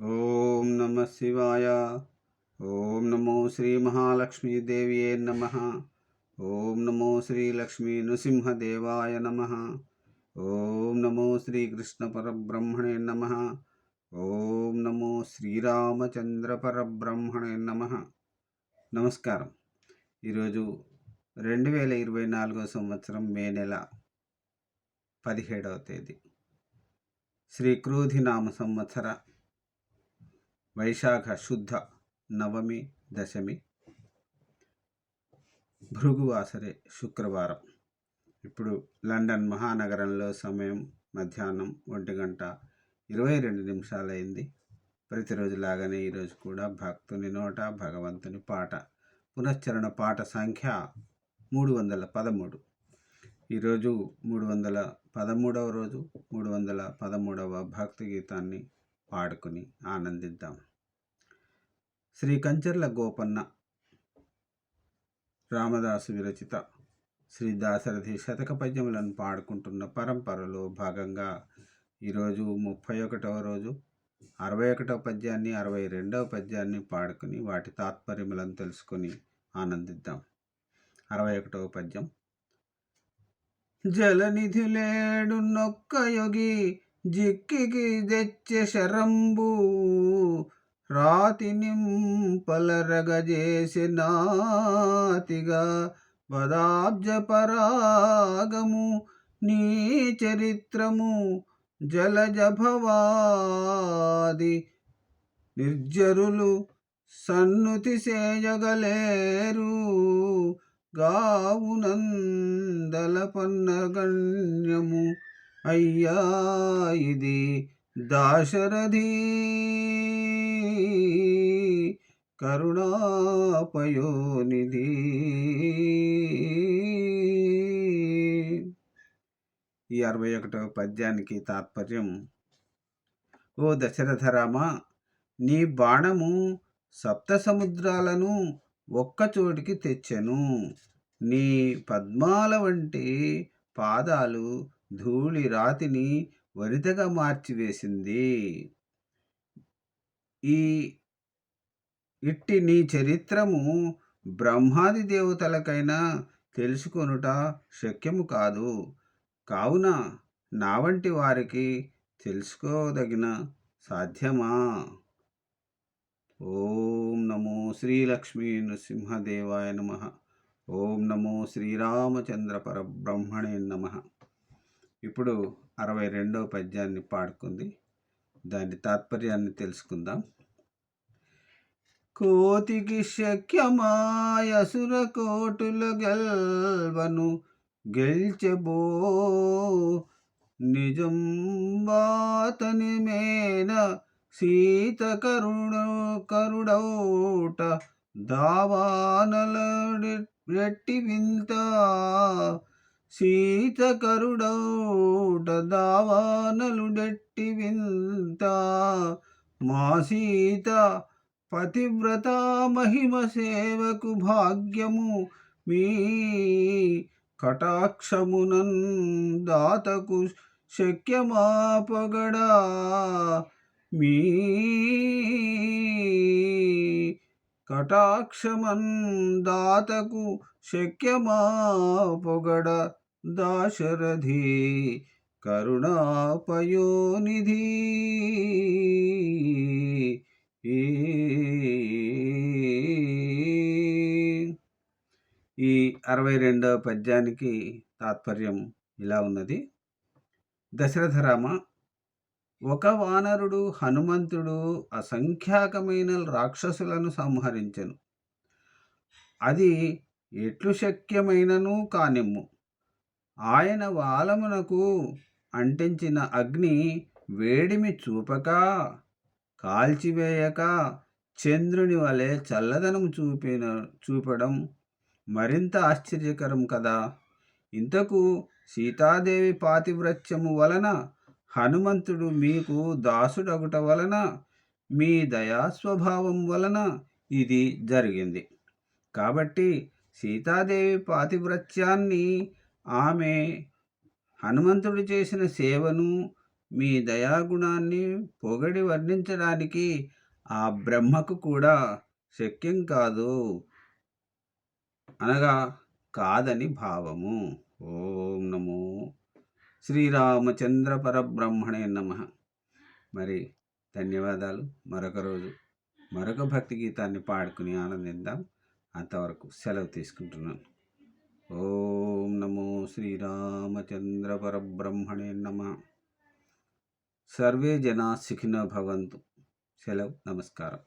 ఓం నమ శివాయ. ఓం నమో శ్రీ మహాలక్ష్మీదేవియే నమ. ఓం నమో శ్రీ లక్ష్మీ నృసింహదేవాయ నమ. ఓం నమో శ్రీకృష్ణ పరబ్రహ్మణే నమ. ఓం నమో శ్రీరామచంద్ర పరబ్రహ్మణే నమ. నమస్కారం. ఈరోజు రెండు వేల ఇరవై నాలుగో సంవత్సరం మే నెల పదిహేడవ తేదీ. శ్రీ క్రోధినామ సంవత్సర వైశాఖ శుద్ధ నవమి దశమి భృగువాసరే శుక్రవారం. ఇప్పుడు లండన్ మహానగరంలో సమయం మధ్యాహ్నం ఒంటి గంట ఇరవై రెండు నిమిషాలైంది. ప్రతిరోజు లాగానే ఈరోజు కూడా భక్తుని నోట భగవంతుని పాట పునశ్చరణ పాట సంఖ్య మూడు వందల పదమూడు. ఈరోజు మూడు వందల పదమూడవ రోజు మూడు వందల పదమూడవ భక్తి గీతాన్ని పాడుకుని ఆనందిద్దాం. శ్రీ కంచర్ల గోపన్న రామదాసు విరచిత శ్రీ దాశరథి శతక పద్యములను పాడుకుంటున్న పరంపరలో భాగంగా ఈరోజు ముప్పై ఒకటవ రోజు అరవై ఒకటవ పద్యాన్ని అరవై రెండవ పద్యాన్ని పాడుకుని వాటి తాత్పర్యములను తెలుసుకొని ఆనందిద్దాం. అరవై ఒకటవ పద్యం. జలనిధి లేడు నొక్క యోగి జిక్కికి తెచ్చే శరంబు రాతి నింపలరగజేసినాతిగా పదాబ్జ పరాగము నీ చరిత్రము జలజభవాది నిర్జరులు సన్నుతి చేయగలేరు గావునందల పన్నగణ్యము అయ్యా ఇది దాశరథి. కరుణాపయోనిధి. ఈ అరవై ఒకటవ పద్యానికి తాత్పర్యం ఓ దశరథరామ నీ బాణము సప్త సముద్రాలను ఒక్కచోటికి తెచ్చెను. నీ పద్మాల వంటి పాదాలు ధూళి రాతిని వరితగా మార్చివేసింది. ఈ ఇట్టి నీ చరిత్రము బ్రహ్మాది దేవతలకైనా తెలుసుకొనుట శక్యము కాదు. కావున నా వంటి వారికి తెలుసుకోదగిన సాధ్యమా? ఓం నమో శ్రీలక్ష్మీ నృసింహదేవాయ నమ. ఓం నమో శ్రీరామచంద్ర పరబ్రహ్మణే నమ. ఇప్పుడు అరవై రెండవ పద్యాన్ని పాడుకుంది. దాని తాత్పర్యాన్ని తెలుసుకుందాం. కోతికి శక్యమాయసుర కోటుల గెల్వను గెల్చెబో నిజం వాతని మేన సీత కరుణ కరుడౌట దావానల రెట్టి వింత సీత కరుడౌట దావానలుడెట్టి వింత మా సీత పతివ్రత మహిమ సేవకు భాగ్యము మీ కటాక్షమునన్ దాతకు శక్యమాపగడా మీ కటాక్షమన్ దాతకు శక్యమాపగడ దాశరథి కరుణాపయోనిధి. ఈ అరవై రెండవ పద్యానికి తాత్పర్యం ఇలా ఉన్నది. దశరథరామ ఒక వానరుడు హనుమంతుడు అసంఖ్యాకమైన రాక్షసులను సంహరించెను. అది ఎట్లు శక్యమైనను కానిమ్ము. ఆయన వాలమునకు అంటించిన అగ్ని వేడిమి చూపక కాల్చివేయక చంద్రుని వలె చల్లదనం చూపిన చూపడం మరింత ఆశ్చర్యకరం కదా. ఇంతకు సీతాదేవి పాతివ్రత్యము వలన హనుమంతుడు మీకు దాసుడగుట వలన మీ దయాస్వభావం వలన ఇది జరిగింది. కాబట్టి సీతాదేవి పాతివ్రత్యాన్ని ఆమె హనుమంతుడు చేసిన సేవను మీ దయాగుణాన్ని పొగడి వర్ణించడానికి ఆ బ్రహ్మకు కూడా శక్యం కాదు అనగా కాదని భావము. ఓం నమో శ్రీరామచంద్ర పరబ్రహ్మణే నమ. మరి ధన్యవాదాలు. మరొక రోజు మరొక భక్తి గీతాన్ని పాడుకుని ఆనందిద్దాం. అంతవరకు సెలవు తీసుకుంటున్నాను. ఓం నమో శ్రీరామచంద్ర పరబ్రహ్మణే నమ. సర్వే జనా సుఖినో భవంతు. సెలవు. నమస్కారం.